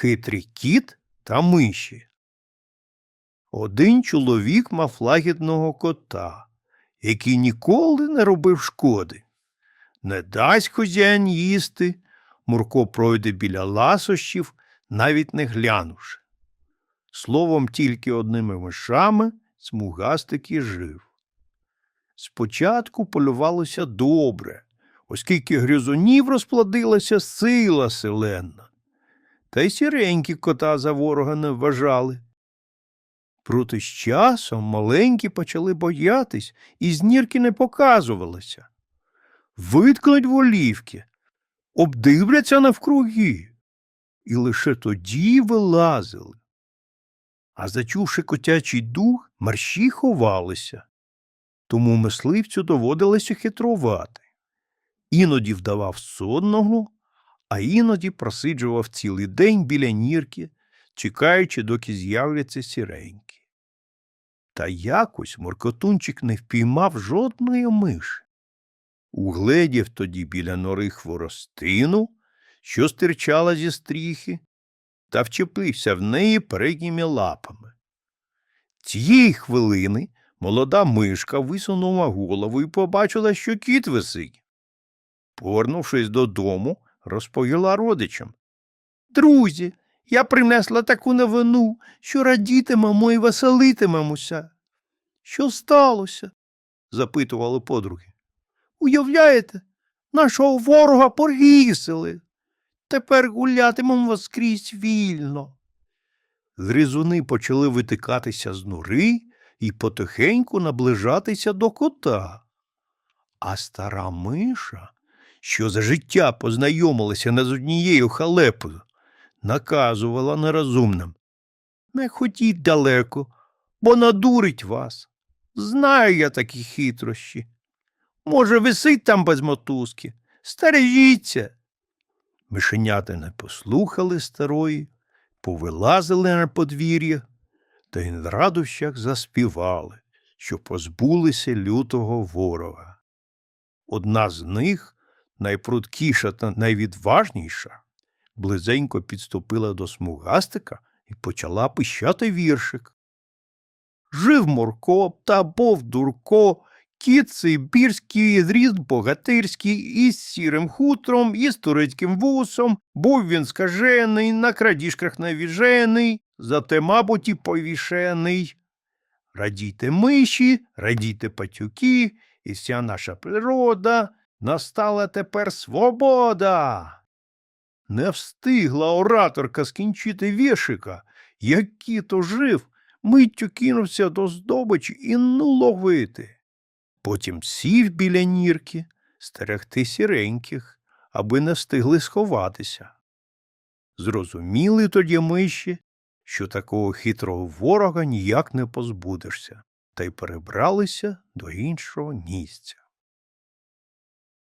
Хитрий кіт та миші. Один чоловік мав лагідного кота, який ніколи не робив шкоди. Не дасть хазяїн їсти, Мурко пройде біля ласощів, навіть не глянувши. Словом, тільки одними мишами смугастик і жив. Спочатку полювалося добре, оскільки гризунів розплодилася сила селенна. Та й сіренькі кота за ворога не вважали. Проте з часом маленькі почали боятись і з нірки не показувалися. Виткнуть волівки, обдивляться навкруги, і лише тоді вилазили. А зачувши котячий дух, марші ховалися. Тому мисливцю доводилося хитрувати. Іноді вдавав сонного, а іноді просиджував цілий день біля нірки, чекаючи, доки з'являться сіренькі. Та якось моркотунчик не впіймав жодної миші. Угледів тоді біля нори хворостину, що стирчала зі стріхи, та вчепився в неї передніми лапами. Цієї хвилини молода мишка висунула голову і побачила, що кіт висить. Повернувшись додому, розповіла родичам. Друзі, я принесла таку новину, що радітимемо і веселитимемося. Що сталося? запитували подруги. Уявляєте, нашого ворога поргісили. Тепер гулятимемо скрізь вільно. Гризуни почали витикатися з нори і потихеньку наближатися до кота. А стара миша, що за життя познайомилася не з однією халепою, наказувала нерозумним. Не ходіть далеко, бо надурить вас. Знаю я такі хитрощі. Може, висить там без мотузки. Стережіться. Мишенята не послухали старої, повилазили на подвір'я та й на радощах заспівали, що позбулися лютого ворога. Одна з них, найпрудкіша та найвідважніша, близенько підступила до смугастика і почала пищати віршик. Жив Морко та бов дурко, кіт сибірський, зріст богатирський, із сірим хутром, і з турецьким вусом, був він скажений, на крадіжках навіжений, зате, мабуть, і повішений. Радійте миші, радійте патюки, і вся наша природа, настала тепер свобода. Не встигла ораторка скінчити вішика, як кіт ожив, миттю кинувся до здобичі і ну ловити. Потім сів біля нірки, стерегти сіреньких, аби не встигли сховатися. Зрозуміли тоді миші, що такого хитрого ворога ніяк не позбудешся, та й перебралися до іншого місця.